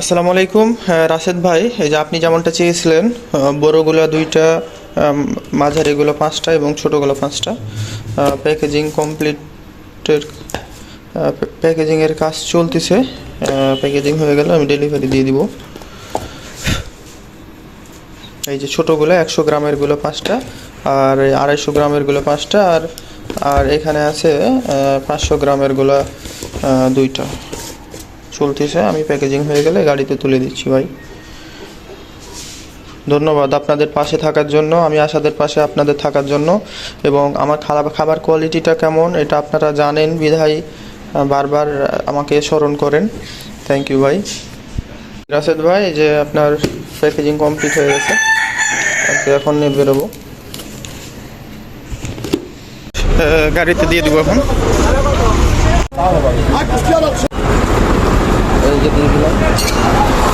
আসসালামু আলাইকুম রাশেদ ভাই। এই যে আপনি যেমনটা চেয়েছিলেন বড়গুলো দুইটা মাঝারিগুলো পাঁচটা এবং ছোটোগুলো পাঁচটা। প্যাকেজিং কমপ্লিটের প্যাকেজিংয়ের কাজ চলতেছে। প্যাকেজিং হয়ে গেলে আমি ডেলিভারি দিয়ে দিব। এই যে ছোটোগুলো, একশো গ্রামেরগুলো পাঁচটা আর আড়াইশো গ্রামেরগুলো পাঁচটা আর আর এখানে আছে পাঁচশো গ্রামেরগুলো দুইটা। চলতেছে, আমি প্যাকেজিং হয়ে গেলে গাড়িতে তুলে দিচ্ছি ভাই। ধন্যবাদ আপনাদের পাশে থাকার জন্য, আমি আশাদের পাশে আপনাদের থাকার জন্য, এবং আমার খাবার খাবার কোয়ালিটিটা কেমন, এটা আপনারা জানেন বিধায় বারবার আমাকে স্মরণ করেন। থ্যাংক ইউ ভাই। রাশেদ ভাই যে আপনার প্যাকেজিং কমপ্লিট হয়ে গেছে এখন নিয়ে বেরোবো। গাড়িতে দিয়ে দেবো এখন। এগুলো